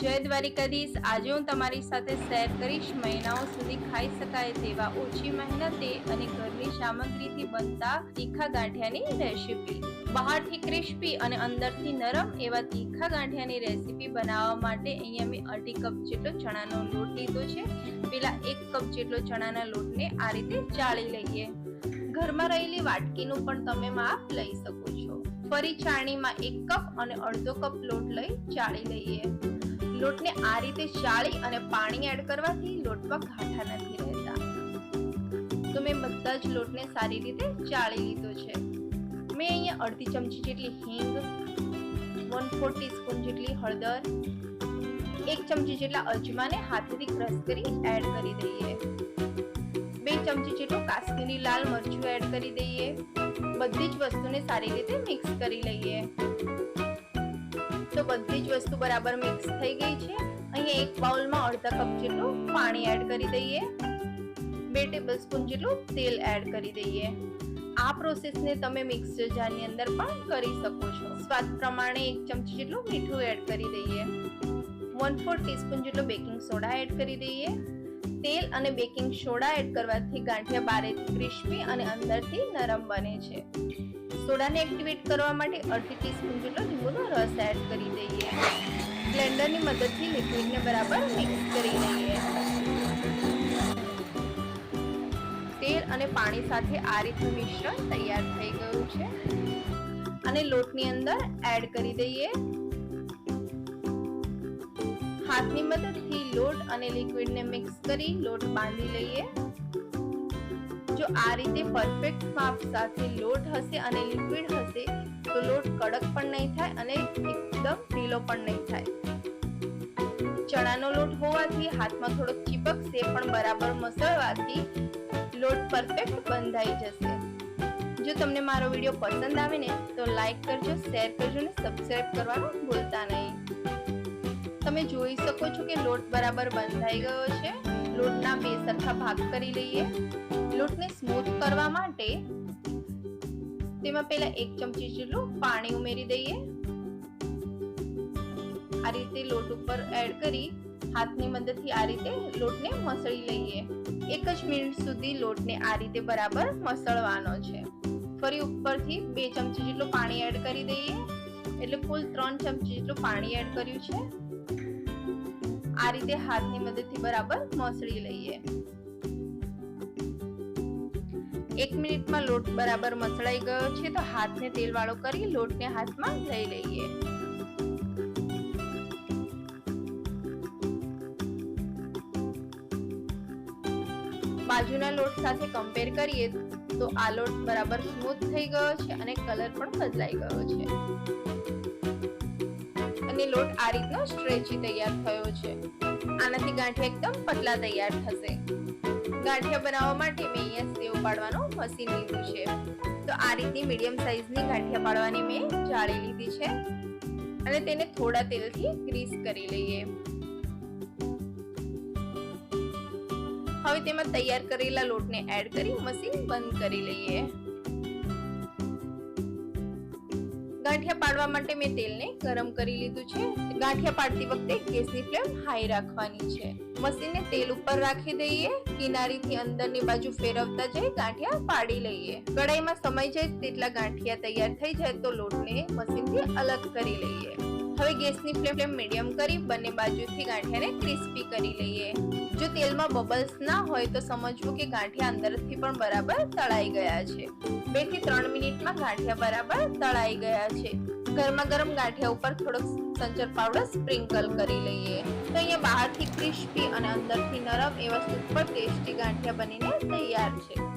જય દ્વારિકાધીશ. આજે હું તમારી સાથે શેર કરીશ, મહિનાઓ સુધી ખાઈ શકાય તેવા ઓછી મહેનતે અને ઘરની સામગ્રીથી બનતા તીખા ગાંઠિયાની રેસીપી. બહારથી ક્રિસ્પી અને અંદરથી નરમ એવા તીખા ગાંઠિયાની રેસીપી બનાવવા માટે અહીંયા મેં અઢી કપ જેટલો ચણાનો લોટ લીધો છે. પેલા એક કપ જેટલો ચણાના લોટને આ રીતે ચાળી લઈએ. ઘરમાં રહેલી વાટકીનું પણ તમે માપ લઈ શકો છો. ફરી ચાળણીમાં એક કપ અને અડધો કપ લોટ લઈ ચાળી લઈએ. લોટને આ રીતે ચાળી અને પાણી એડ કરવાથી લોટમાં ગાંઠા નથી રહેતા. તો મેં બધા જ લોટને સારી રીતે ચાળી લીધો છે. મેં અહીંયા અડધી ચમચી જેટલી હિંગ વન ફોર ટીસ્પૂન જેટલી હળદર, એક ચમચી જેટલા અજમાને હાથેથી ક્રશ કરી એડ કરી દઈએ. ચમચી જેટલું કાશ્મીરી લાલ મરચું એડ કરી દઈએ. બધી જ વસ્તુને સારી રીતે મિક્સ કરી લઈએ. તો બધી જ વસ્તુ બરાબર મિક્સ થઈ ગઈ છે. અહીંયા એક બાઉલમાં અડધા કપ જેટલું પાણી એડ કરી દઈએ. બે ટેબલ સ્પૂન જેટલું તેલ એડ કરી દઈએ. આ પ્રોસેસને તમે મિક્સર જારની અંદર પણ કરી શકો છો. સ્વાદ પ્રમાણે એક ચમચી જેટલું મીઠું એડ કરી દઈએ. વન ફોર ટીસ્પૂન જેટલો બેકિંગ સોડા એડ કરી દઈએ. તેલ અને બેકિંગ સોડા એડ કરવાથી ગાંઠિયા બારેથી ક્રિસ્પી અને અંદરથી નરમ બને છે. સોડાને એક્ટિવેટ કરવા માટે અડધી ટીસ્પૂન જેટલો લીંબુનો રસ એડ કરી દઈએ. બ્લેન્ડરની મદદથી લિક્વિડને બરાબર મિક્સ કરી લઈએ તેલ અને પાણી સાથે આ રીતનું મિશ્રણ તૈયાર થઈ ગયું છે. અને લોટની અંદર એડ કરી દઈએ. હાથની મદદથી લોટ અને લિક્વિડને મિક્સ કરી લોટ બાંધી લઈએ. જો આ રીતે પરફેક્ટ માપ સાથે લોટ હશે અને લિક્વિડ હશે, તો લોટ કડક પણ નહીં થાય અને એકદમ ઢીલો પણ નહીં થાય. ચણાનો લોટ હોવાથી હાથમાં થોડોક ચીપકશે પણ બરાબર મસળવાથી લોટ પરફેક્ટ બંધાઈ જશે. જો તમને મારો વીડિયો પસંદ આવે ને, તો લાઈક કરજો, શેર કરજો અને સબસ્ક્રાઈબ કરવાનું ભૂલતા નહીં. તમે જોઈ શકો છો કે લોટ બરાબર બંધાઈ ગયો છે. લોટના બે સરખા ભાગ કરી લઈએ. લોટને સ્મૂથ કરવા માટે તેમાં પહેલા એક ચમચી જેટલું પાણી ઉમેરી દઈએ. આ રીતે લોટ ઉપર એડ કરી હાથની મદદથી આ રીતે લોટને મસળી લઈએ. એક જ મિનિટ સુધી લોટને આ રીતે બરાબર મસળવાનો છે. ફરી ઉપરથી બે ચમચી જેટલું પાણી એડ કરી દઈએ. એટલે કુલ ત્રણ ચમચી જેટલું પાણી એડ કર્યું છે. આ રીતે હાથની મદદથી બરાબર મસળી લઈએ. એક મિનિટમાં લોટ બરાબર મસળાઈ ગયો છે તો હાથને તેલ વાળો કરી લોટને હાથમાં લઈ લઈએ. બાજુના લોટ સાથે કમ્પેર કરીએ તો આ લોટ બરાબર સ્મૂથ થઈ ગયો છે અને કલર પણ બદલાઈ ગયો છે. અને લોટ આ રીતનો સ્ટ્રેચી તૈયાર થયો છે. આનાથી ગાંઠિયા એકદમ પતલા તૈયાર થશે. ગાંઠિયા બનાવવા માટે મેં અહીંયા સેવ પાડવાનું મશીન લીધું છે. તો આ રીતની મીડિયમ સાઈઝની ગાંઠિયા પાડવાની મેં જાળી લીધી છે. અને તેને થોડા તેલથી ગ્રીસ કરી લઈએ. હવે તેમાં તૈયાર કરેલા લોટને એડ કરી મશીન બંધ કરી લઈએ. ગાંઠિયા પાડવા માટે મેં તેલને ગરમ કરી લીધું છે. ગાંઠિયા પાડતી વખતે ગેસની ફ્લેમ હાઈ રાખવાની છે. મશીનને તેલ ઉપર રાખી દઈએ. કિનારીથી અંદરની બાજુ ફેરવતા જઈ ગાંઠિયા પાડી લઈએ. કડાઈમાં સમય જાય તેટલા ગાંઠિયા તૈયાર થઈ જાય તો લોટને મશીનથી અલગ કરી લઈએ. હવે ગેસની ફ્લેમ મીડિયમ કરી બંને બાજુથી ગાંઠિયાને ક્રિસ્પી કરી લઈએ. જો તેલમાં બબલ્સ ના હોય તો સમજવું કે ગાંઠિયા અંદરથી પણ બરાબર તળાઈ ગયા છે. બેથી ત્રણ મિનિટમાં ગાંઠિયા બરાબર તળાઈ ગયા છે. ગરમા ગરમ ગાંઠિયા ઉપર થોડોક સંચર પાવડર સ્પ્રિંકલ કરી લઈએ. તો અહીંયા બહારથી ક્રિસ્પી અને અંદરથી નરમ એવા સુપર ટેસ્ટી ગાંઠિયા બનીને તૈયાર છે.